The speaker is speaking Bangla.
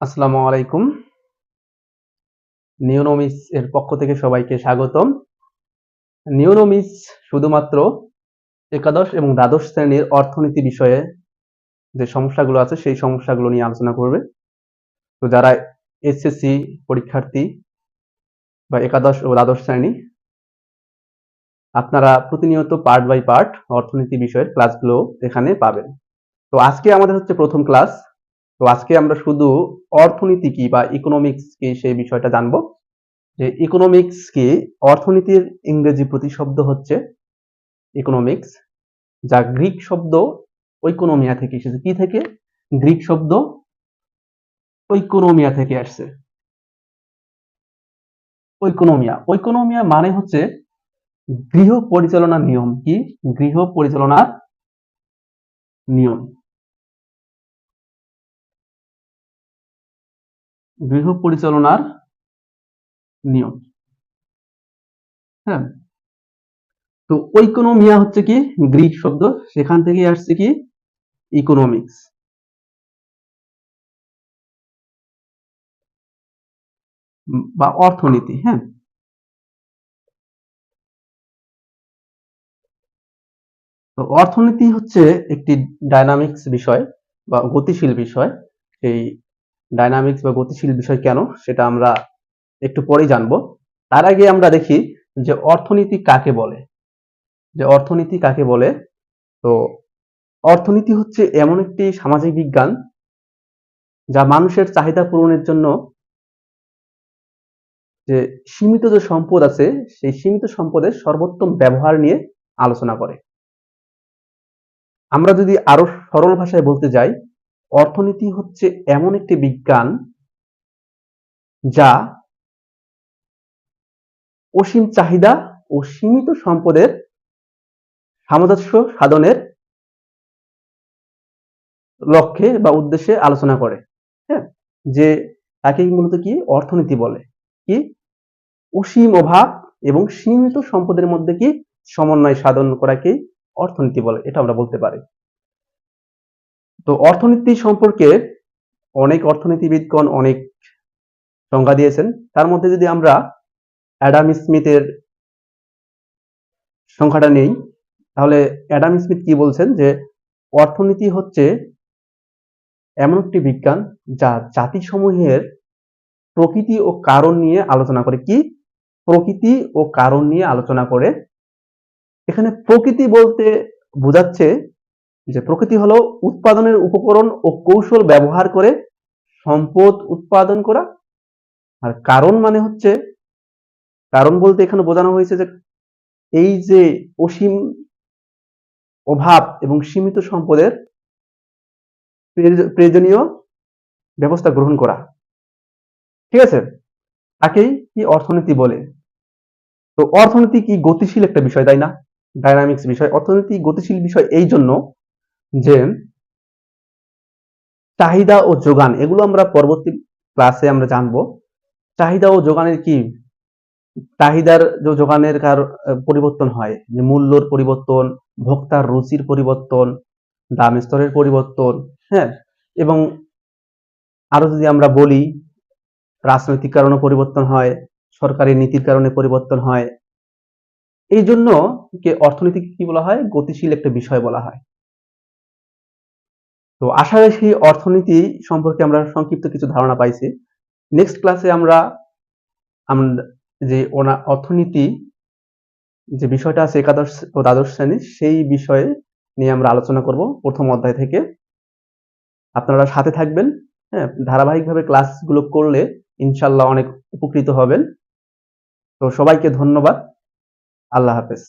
আসসালামু আলাইকুম। নিওনোমিস এর পক্ষ থেকে সবাইকে স্বাগতম। নিওনোমিস শুধুমাত্র একাদশ এবং দ্বাদশ শ্রেণির অর্থনীতি বিষয়ে যে সমস্যাগুলো আছে, সেই সমস্যাগুলো নিয়ে আলোচনা করবে। তো যারা এসএসসি পরীক্ষার্থী বা একাদশ ও দ্বাদশ শ্রেণি, আপনারা প্রতিনিয়ত পার্ট বাই পার্ট অর্থনীতি বিষয়ের ক্লাসগুলো এখানে পাবেন। তো আজকে আমাদের হচ্ছে প্রথম ক্লাস। তো আজকে আমরা শুধু অর্থনীতি কি বা ইকোনমিক্স কি সেই বিষয়টা জানব। যে ইকোনমিক্স কি অর্থনীতির ইংরেজি প্রতিশব্দ হচ্ছে ইকোনমিক্স যা গ্রিক শব্দ ঐকোনমিয়া থেকে এসেছে। কি থেকে? গ্রিক শব্দ ঐকোনমিয়া থেকে আসছে। ঐকোনমিয়া। ঐকোনমিয়া মানে হচ্ছে গৃহ পরিচালনার নিয়ম। কি? গৃহ পরিচালনার নিয়ম। গৃহ পরিচালনার নিয়ম। হ্যাঁ? তো ঐকোনমিয়া হচ্ছে কি? গ্রিক শব্দ। সেখান থেকে আসছে কি? ইকোনমিক্স। বা অর্থনীতি হ্যাঁ? তো অর্থনীতি হচ্ছে একটি ডাইনামিক্স বিষয় বা গতিশীল বিষয়। এই ডাইনামিক্স বা গতিশীল বিষয় কেন, সেটা আমরা একটু পরেই জানব। তার আগে আমরা দেখি যে অর্থনীতি কাকে বলে? যে অর্থনীতি কাকে বলে? তো অর্থনীতি হচ্ছে এমন একটি সামাজিক বিজ্ঞান যা মানুষের চাহিদা পূরণের জন্য যে সীমিত যে সম্পদ আছে, সেই সীমিত সম্পদের সর্বোত্তম ব্যবহার নিয়ে আলোচনা করে। আমরা যদি আরও সরল ভাষায় বলতে যাই অর্থনীতি হচ্ছে এমন একটি বিজ্ঞান যা অসীম চাহিদা ও সীমিত সম্পদের সামঞ্জস্য সাধনের লক্ষ্যে বা উদ্দেশ্যে আলোচনা করে হ্যাঁ? যে তাকে মূলত কি? অর্থনীতি বলে। কি? অসীম অভাব এবং সীমিত সম্পদের মধ্যে কি? সমন্বয় সাধন করাকে অর্থনীতি বলে, এটা আমরা বলতে পারি। তো অর্থনীতি সম্পর্কে অনেক অর্থনীতিবিদগণ অনেক সংজ্ঞা দিয়েছেন। তার মধ্যে যদি আমরা অ্যাডাম স্মিথের সংখ্যাটা নেই, তাহলে অ্যাডাম স্মিথ কি বলছেন যে অর্থনীতি হচ্ছে এমন একটি বিজ্ঞান যা জাতিসমূহের প্রকৃতি ও কারণ নিয়ে আলোচনা করে। কি? প্রকৃতি ও কারণ নিয়ে আলোচনা করে। এখানে প্রকৃতি বলতে বোঝাচ্ছে যে প্রকৃতি হলো উৎপাদনের উপকরণ ও কৌশল ব্যবহার করে সম্পদ উৎপাদন করা। আর কারণ মানে হচ্ছে, কারণ বলতে এখানে বোঝানো হয়েছে যে এই যে অসীম অভাব এবং সীমিত সম্পদের প্রয়োজনীয় ব্যবস্থা গ্রহণ করা। ঠিক আছে? তাকেই কি অর্থনীতি বলে? তো অর্থনীতি কি গতিশীল একটা বিষয়, তাই না? ডাইনামিক্স বিষয়। অর্থনীতি গতিশীল বিষয় এই জন্য যে চাহিদা ও যোগান, এগুলো আমরা পরবর্তী ক্লাসে আমরা জানব। চাহিদা ও যোগানের কি? চাহিদার যে যোগানের কার পরিবর্তন হয়, যে মূল্যর পরিবর্তন, ভোক্তার রুচির পরিবর্তন, দাম স্তরের পরিবর্তন হ্যাঁ? এবং আরও যদি আমরা বলি, রাজনৈতিক কারণে পরিবর্তন হয়, সরকারি নীতির কারণে পরিবর্তন হয় এই জন্য অর্থনীতিকে কি বলা হয়? গতিশীল একটা বিষয় বলা হয়। তো আশা রাখি অর্থনীতি সম্পর্কে আমরা সংক্ষিপ্ত কিছু ধারণা পাইছি। নেক্সট ক্লাসে আমরা যে ওনা অর্থনীতি যে বিষয়টা আছে একাদশ ও দ্বাদশ শ্রেণি, সেই বিষয়ে নিয়ে আমরা আলোচনা করব প্রথম অধ্যায় থেকে। আপনারা সাথে থাকবেন হ্যাঁ ধারাবাহিকভাবে ক্লাসগুলো করলে ইনশাল্লাহ অনেক উপকৃত হবেন। তো সবাইকে ধন্যবাদ। আল্লাহ হাফেজ।